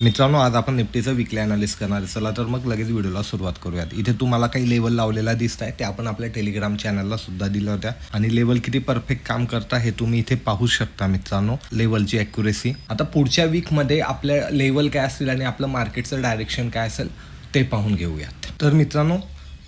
मित्रांनो आज आपण निफ्टीचं विकली अनालिस्ट करणार आहे. चला तर मग लगेच व्हिडिओला सुरुवात करूयात. इथे तुम्हाला काही लेवल लावलेला दिसत आहे ते आपण आपल्या टेलिग्राम चॅनलला सुद्धा दिल्या होत्या. आणि लेवल किती परफेक्ट काम करता हे तुम्ही इथे पाहू शकता मित्रांनो लेवलची अॅक्युरेसी आता पुढच्या वीकमध्ये आपल्या लेवल काय असतील आणि आपलं मार्केटचं डायरेक्शन काय असेल ते पाहून घेऊयात. तर मित्रांनो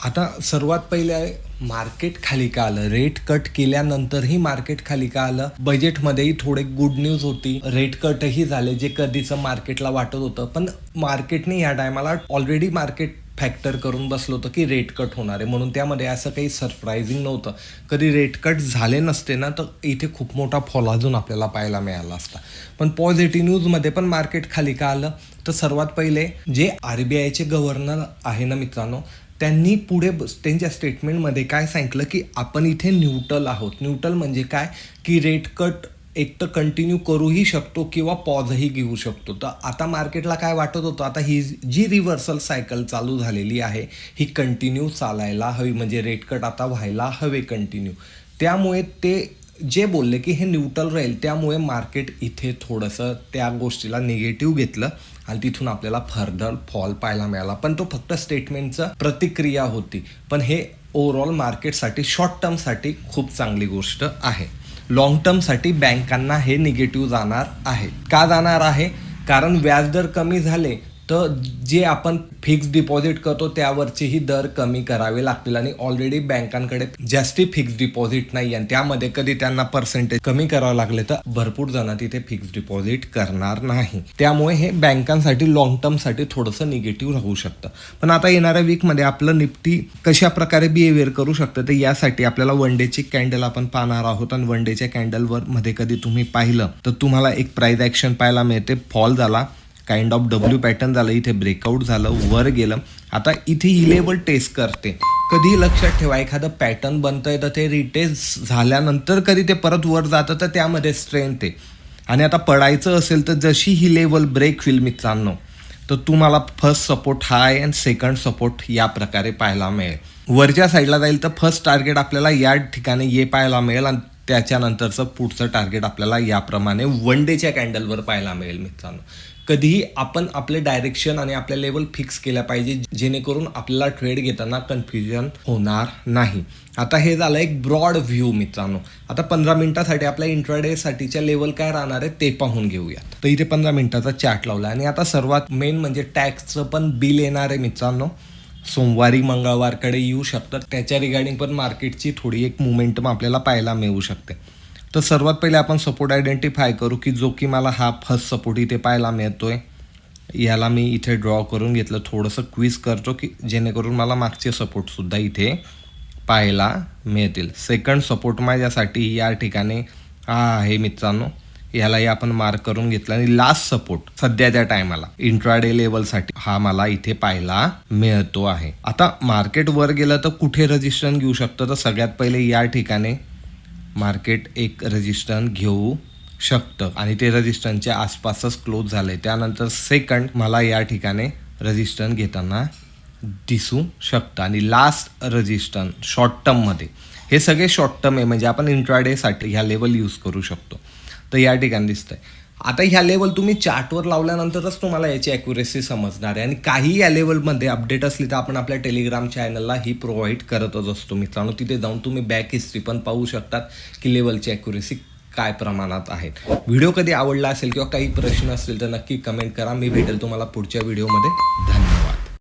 आता सर्वात पहिले आहे मार्केट खाली का आलं? रेट कट केल्यानंतरही मार्केट खाली का आलं? बजेटमध्येही थोडे गुड न्यूज होती. रेट कटही झाले जे कधीचं मार्केटला वाटत होतं. पण मार्केटने या टायमाला ऑलरेडी मार्केट फॅक्टर करून बसलो होतं की रेट कट होणार आहे. म्हणून त्यामध्ये असं काही सरप्रायझिंग नव्हतं. कधी रेट कट झाले नसते ना तर इथे खूप मोठा फॉल अजून आपल्याला पाहायला मिळाला असता. पण पॉझिटिव्ह न्यूजमध्ये पण मार्केट खाली का आलं? तर सर्वात पहिले जे आर बी आयचे गव्हर्नर आहे ना मित्रांनो त्यांनी पुढे त्यांच्या स्टेटमेंटमध्ये काय सांगितलं की आपण इथे न्यूट्रल आहोत. न्यूट्रल म्हणजे काय? की रेट कट एक तर कंटिन्यू करूही शकतो किंवा पॉजही घेऊ शकतो. तर आता मार्केटला काय वाटत होतं? आता ही जी रिव्हर्सल सायकल चालू झालेली आहे ही कंटिन्यू चालायला हवी. म्हणजे रेट कट आता व्हायला हवे कंटिन्यू त्यामुळे ते जे बोलले की हे न्यूट्रल राहील त्यामुळे मार्केट इथे थोडंसं त्या गोष्टीला निगेटिव्ह घेतलं आणि तिथून आपल्याला फर्दर फॉल पाहायला मिळाला. पण तो फक्त स्टेटमेंटचं प्रतिक्रिया होती. पण हे ओव्हरऑल मार्केटसाठी शॉर्ट टर्मसाठी खूप चांगली गोष्ट आहे. लॉंग टर्मसाठी बँकांना हे निगेटिव्ह जाणार आहे. का जाणार आहे? कारण व्याजदर कमी झाले तर जे आपण फिक्स डिपॉझिट करतो त्यावरचेही दर कमी करावे लागतील. आणि ऑलरेडी बँकांकडे जास्ती फिक्स डिपॉझिट नाही आणि त्यामध्ये कधी त्यांना पर्सेंटेज कमी करावं लागले तर भरपूर जण तिथे फिक्स डिपॉझिट करणार नाही. त्यामुळे हे बँकांसाठी लॉंग टर्मसाठी थोडंसं निगेटिव्ह राहू शकतं. पण आता येणाऱ्या वीकमध्ये आपलं निफ्टी कशा प्रकारे बिहेवियर करू शकतं तर यासाठी आपल्याला वन डेची कॅन्डल आपण पाहणार आहोत. आणि वन डेच्या कॅन्डलवर मध्ये कधी तुम्ही पाहिलं तर तुम्हाला एक प्राईज ॲक्शन पाहायला मिळते. फॉल झाला काइंड ऑफ डब्ल्यू पॅटर्न झालं इथे ब्रेकआउट झालं वर गेलं. आता इथे ही लेवल टेस्ट करते. कधी लक्षात ठेवा एखादं पॅटर्न बनतंय तर ते रिटेस्ट झाल्यानंतर कधी ते परत वर जातं तर त्यामध्ये स्ट्रेंथ आहे. आणि आता पडायचं असेल तर जशी ही लेवल ब्रेक होईल मित्रांनो तर तुम्हाला first support high and second support या प्रकारे पाहायला मिळेल. वरच्या साईडला जाईल तर फर्स्ट टार्गेट आपल्याला या ठिकाणी ये पाहायला मिळेल आणि त्याच्यानंतरचं पुढचं टार्गेट आपल्याला याप्रमाणे वन डेच्या कॅन्डलवर पाहायला मिळेल मित्रांनो. कधीही आपण आपले डायरेक्शन आणि आपल्या लेवल फिक्स केल्या पाहिजे जेणेकरून आपल्याला ट्रेड घेताना कन्फ्युजन होणार नाही. आता हे झालं एक ब्रॉड व्ह्यू मित्रांनो. आता पंधरा मिनिटासाठी आपल्या इंट्राडे साठीच्या लेवल काय राहणार आहे ते पाहून घेऊयात. तर इथे पंधरा मिनिटाचा चॅट लावला आणि आता सर्वात मेन म्हणजे टॅक्सचं पण बिल येणार आहे मित्रांनो. सोमवारी मंगळवारकडे येऊ शकतात. त्याच्या रिगार्डिंग पण मार्केटची थोडी एक मुमेंटम आपल्याला पाहायला मिळू शकते. तर सर्वात पहिले आपण सपोर्ट आयडेंटिफाय करू की जो की मला हा फर्स्ट सपोर्ट इथे पाहायला मिळतोय. याला मी इथे ड्रॉ करून घेतलं. थोडंसं क्विज करतो की जेणेकरून मला मागचे सपोर्टसुद्धा इथे पाहायला मिळतील. सेकंड सपोर्ट माझ्यासाठी या ठिकाणी हा आहे मित्रांनो. यालाही आपण मार्क करून घेतला. आणि लास्ट सपोर्ट सध्याच्या टायमाला इंट्राडे लेवलसाठी हा मला इथे पाहायला मिळतो आहे. आता मार्केट वर गेलं तर कुठे रजिस्ट्रेशन घेऊ शकतं? तर सगळ्यात पहिले या ठिकाणी मार्केट एक रजिस्टन घेऊ शकतं. आणि ते रजिस्टनच्या आसपासच क्लोज झाले त्यानंतर सेकंड मला या ठिकाणी रजिस्टन घेताना दिसू शकतं. आणि लास्ट रजिस्टन शॉर्ट टर्ममध्ये हे सगळे शॉर्ट टर्म आहे. म्हणजे आपण इंट्राडेसाठी ह्या लेवल यूज करू शकतो. तर या ठिकाणी दिसतं आहे आता ह्या लेवल तुम्ही चार्टवर लावल्यानंतरच तुम्हाला याची अॅक्युरेसी समजणार आहे. आणि काही या लेवलमध्ये अपडेट असली तर आपण आपल्या टेलिग्राम चॅनलला ही प्रोव्हाइड करतच असतो मित्रांनो. तिथे जाऊन तुम्ही बॅक हिस्ट्री पण पाहू शकतात की लेवलची अॅक्युरेसी काय प्रमाणात आहेत व्हिडिओ कधी आवडला असेल किंवा काही प्रश्न असतील तर नक्की कमेंट करा. मी भेटेल तुम्हाला पुढच्या व्हिडिओमध्ये धन्यवाद.